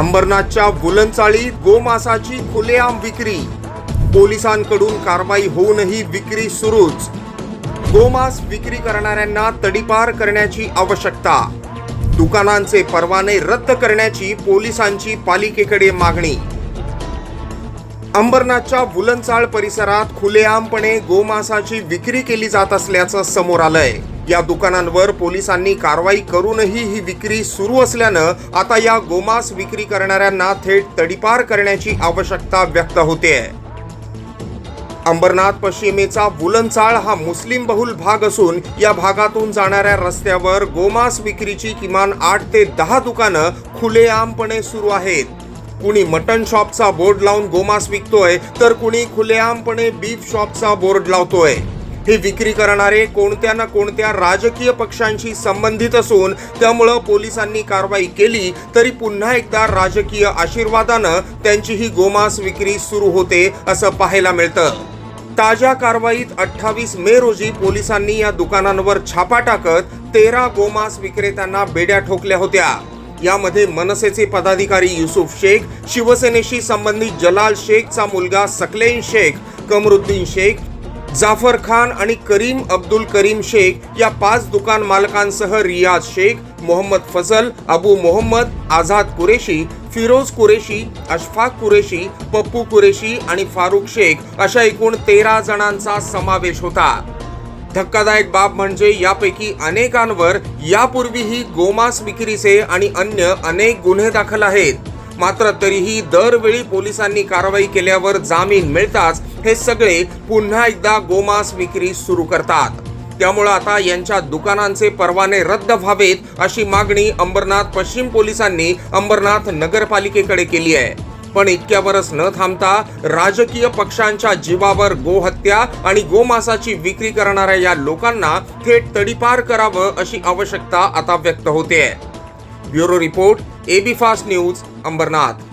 अंबरनाथच्या बुलनचाळीत गोमासाची खुलेआम विक्री. पोलिसांकडून कारवाई होऊनही विक्री सुरूच. गोमास विक्री करणाऱ्यांना तडीपार करण्याची आवश्यकता. दुकानांचे परवाने रद्द करण्याची पोलिसांची पालिकेकडे मागणी. अंबरनाथच्या बुलनचाळ परिसरात खुलेआमपणे गोमांसाची विक्री केली जात असल्याचं समोर आलंय. या दुकानांवर पोलिसांनी कारवाई करूनही ही विक्री सुरू असल्यानं आता या गोमांस विक्री करणाऱ्यांना थेट तडीपार करण्याची आवश्यकता व्यक्त होते. अंबरनाथ पश्चिमेचा वुलनचाळ हा मुस्लिम बहुल भाग असून या भागातून जाणाऱ्या रस्त्यावर गोमांस विक्रीची किमान आठ ते दहा दुकानं खुलेआमपणे सुरू आहेत. कुणी मटन शॉपचा बोर्ड लावून गोमांस विकतोय तर कुणी खुलेआमपणे बीफ शॉपचा बोर्ड लावतोय. ही विक्री करणारे कोणत्या ना कोणत्या राजकीय पक्षांशी संबंधित असून त्यामुळं पोलिसांनी कारवाई केली तरी पुन्हा एकदा राजकीय आशीर्वादानं त्यांची ही गोमांस विक्री सुरू होते असं पाहायला मिळतं. ताज्या कारवाईत अठ्ठावीस मे रोजी पोलिसांनी या दुकानांवर छापा टाकत तेरा गोमांस विक्रेत्यांना बेड्या ठोकल्या होत्या. यामध्ये मनसेचे पदाधिकारी युसुफ शेख शिवसेनेशी संबंधित जलाल शेखचा मुलगा सकलेन शेख कमरुद्दीन शेख जाफर खान आणि करीम अब्दुल करीम शेख या पाच दुकान मालकांसह रियाज शेख मोहम्मद फजल अबू मोहम्मद आझाद कुरेशी फिरोज कुरेशी अशफाक कुरेशी पप्पू कुरेशी आणि फारुख शेख अशा एकूण तेरा जणांचा समावेश होता. धक्कादायक बाब म्हणजे यापैकी अनेकांवर यापूर्वीही गोमांस विक्रीचे आणि अन्य अनेक गुन्हे दाखल आहेत. मात्र तरीही दरवेळी पोलिसांनी कारवाई केल्यावर जामीन मिळताच हे सगळे पुन्हा एकदा गोमांस विक्री सुरू करतात. त्यामुळं आता यांच्या दुकानांचे परवाने रद्द व्हावेत अशी मागणी अंबरनाथ पश्चिम पोलिसांनी अंबरनाथ नगरपालिकेकडे केली आहे. पण इतक्यावरच न थांबता राजकीय पक्षांच्या जीवावर गोहत्या आणि गोमासाची विक्री करणाऱ्या या लोकांना थेट तडीपार करावं अशी आवश्यकता आता व्यक्त होते bureau report AB fast news Ambernath.